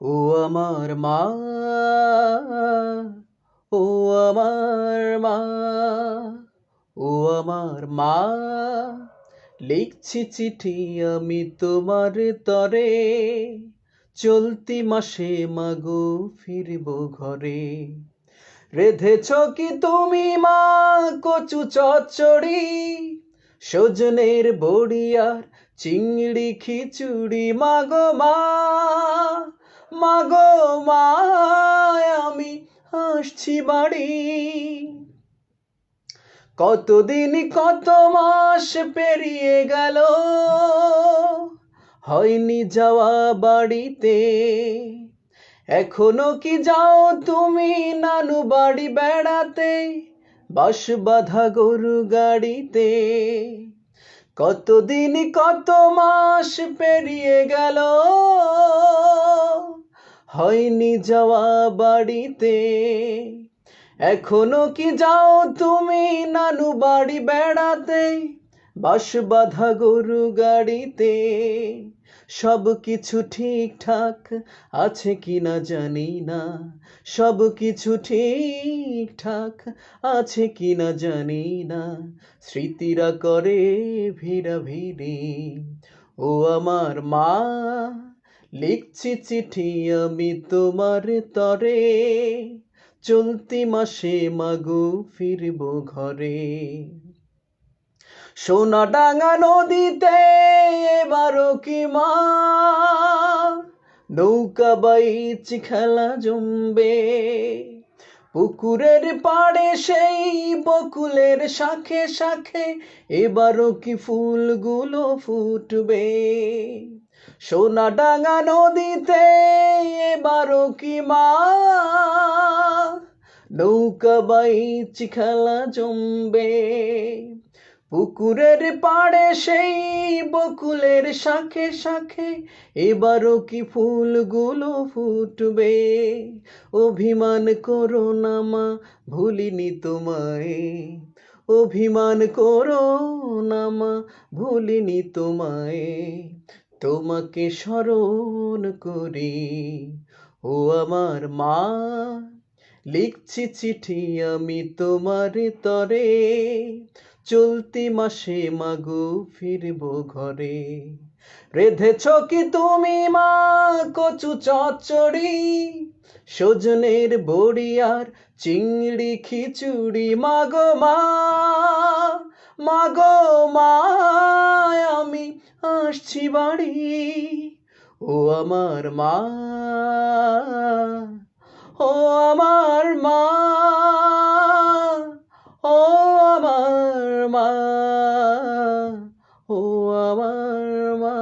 ও আমার মা, ও আমার মা, ও আমার মা। লিখছি চিঠি আমি তোমার তরে, চলতি মাসে মাগো ফিরব ঘরে। রেধেছ কি তুমি মা কচু চচ্চড়ি, সজনের বড়ি আর চিংড়ি খিচুড়ি মাগো মা। মাগো মা আমি আসছি বাড়ি। কতদিন, কত মাস পেরিয়ে গেল, হয়নি যাওয়া বাড়িতে। এখনও কি যাও তুমি নানু বাড়ি বেড়াতে, বাস বাঁধা গরু গাড়িতে? কতদিন, কত মাস পেরিয়ে গেল হয়নি যাওয়া বাড়িতে। এখনও কি যাও তুমি নানু বাড়ি বেড়াতে বাস বাঁধা গরু গাড়িতে? সব কিছু ঠিকঠাক আছে কি না জানি না। সব কিছু ঠিকঠাক আছে কি না জানি না। স্মৃতিরা করে ভিড়া ভিড়ি ও আমার মা লিখছি চিঠি আমি তোমার তরে। চলতি মাসে মাগু ফিরব ঘরে। সোনা ডাঙা নদীতে এবারও কি মা? নৌকা বাইচ খেলা জমবে। পুকুরের পাড়ে সেই বকুলের শাখে শাখে এবারও কি ফুলগুলো ফুটবে? সোনা ডাঙা নদীতে এবারও কি মা? নৌকা বাইচ খেলা জমবে। পুকুরের পাড়ে সেই বকুলের শাখে শাখে এবারও কি ফুলগুলো ফুটবে? অভিমান করো না মা, ভুলিনি তোমায়। অভিমান করো না মা, ভুলিনি তোমায়। তোমাকে স্মরণ করি, ও আমার মা লিখছি চিঠি আমি তোমার তরে। চলতি মাসে মাগু ফিরব ঘরে। রেধেছ কি তুমি মা কচু চচ্চড়ি? সজনের বড়ি আর চিংড়ি খিচুড়ি মাগো মা। মাগো মা, আমি আসছি বাড়ি। ও আমার মা ও আমার মা ও আমার মা